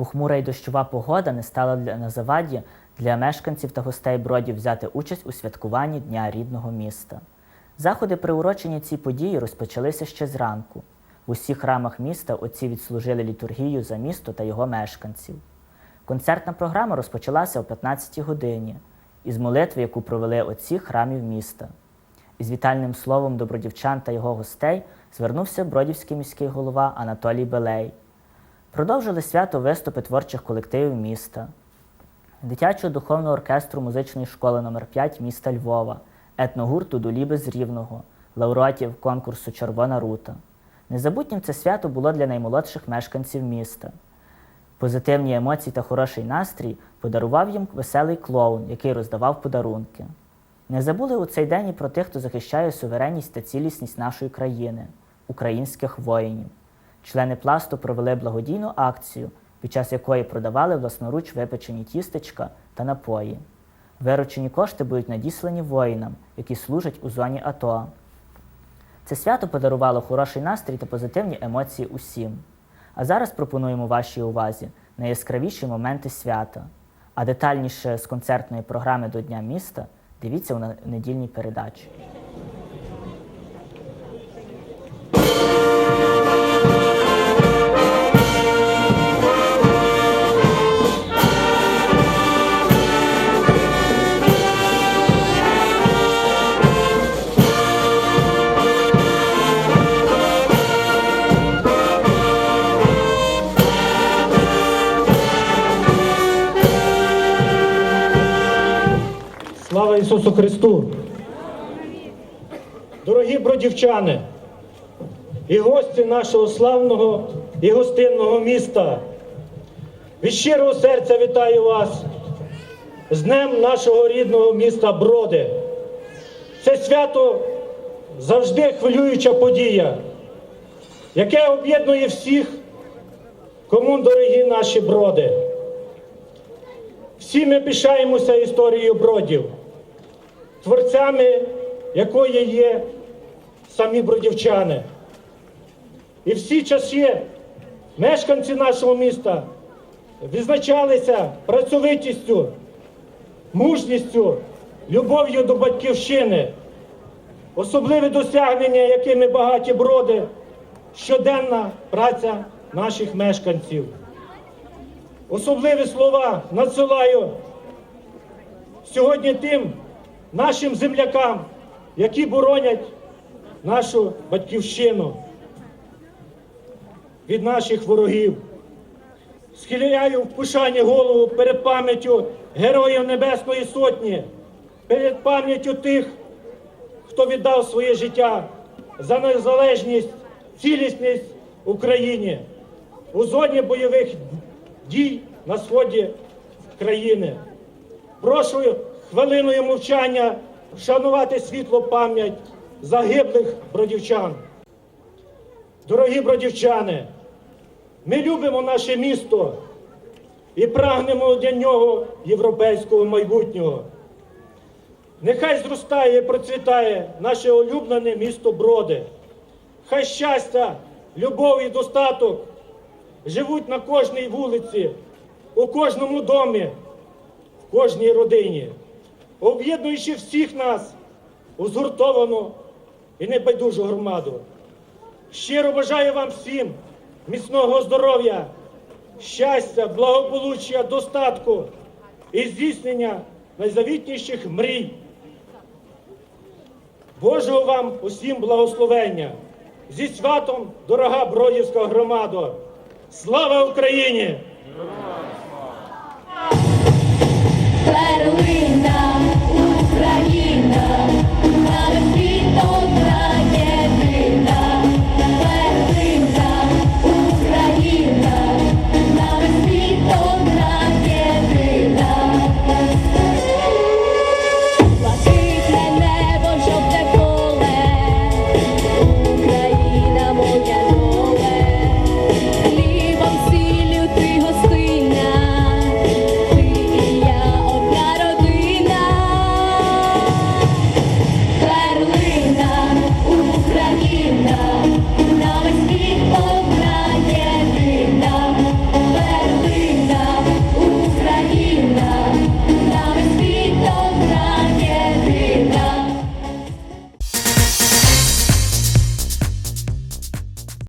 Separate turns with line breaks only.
Похмура й дощова погода не стала для на заваді для мешканців та гостей бродів взяти участь у святкуванні Дня рідного міста. Заходи, приурочені цій події, розпочалися ще зранку. В усіх храмах міста отці відслужили літургію за місто та його мешканців. Концертна програма розпочалася о 15-й годині із молитви, яку провели отці храмів міста. Із вітальним словом до бродівчан та його гостей звернувся бродівський міський голова Анатолій Белей. Продовжили свято виступи творчих колективів міста, дитячого духовного оркестру музичної школи номер 5 міста Львова, етногурту Доліби з Рівного, лауреатів конкурсу Червона рута. Незабутнім це свято було для наймолодших мешканців міста. Позитивні емоції та хороший настрій подарував їм веселий клоун, який роздавав подарунки. Не забули у цей день і про тих, хто захищає суверенність та цілісність нашої країни, українських воїнів. Члени пласту провели благодійну акцію, під час якої продавали власноруч випечені тістечка та напої. Виручені кошти будуть надіслані воїнам, які служать у зоні АТО. Це свято подарувало хороший настрій та позитивні емоції усім. А зараз пропонуємо вашій увазі найяскравіші моменти свята. А детальніше з концертної програми до Дня міста дивіться у недільній передачі.
Слава Ісусу Христу! Дорогі бродівчани і гості нашого славного і гостинного міста. Від щирого серця вітаю вас з Днем нашого рідного міста Броди. Це свято завжди хвилююча подія, яке об'єднує всіх, кому дорогі наші броди. Всі ми пишаємося історією бродів, творцями якої є самі бродівчани. І всі часи мешканці нашого міста відзначалися працьовитістю, мужністю, любов'ю до батьківщини, особливе досягнення, якими багаті броди, щоденна праця наших мешканців. Особливі слова надсилаю сьогодні тим нашим землякам, які боронять нашу батьківщину від наших ворогів. Схиляю в пишанні голову перед пам'яттю Героїв Небесної Сотні, перед пам'яттю тих, хто віддав своє життя за незалежність, цілісність Україні у зоні бойових дій на сході країни. Прошу хвилиною мовчання вшанувати світло пам'ять загиблих бродівчан. Дорогі бродівчани, ми любимо наше місто і прагнемо для нього європейського майбутнього. Нехай зростає і процвітає наше улюблене місто Броди. Хай щастя, любов і достаток живуть на кожній вулиці, у кожному домі, в кожній родині, об'єднуючи всіх нас у згуртовану і небайдужу громаду. Щиро бажаю вам всім міцного здоров'я, щастя, благополуччя, достатку і здійснення найзавітніших мрій. Божого вам усім благословення. Зі святом, дорога Бродівська громада! Слава Україні!
Перлин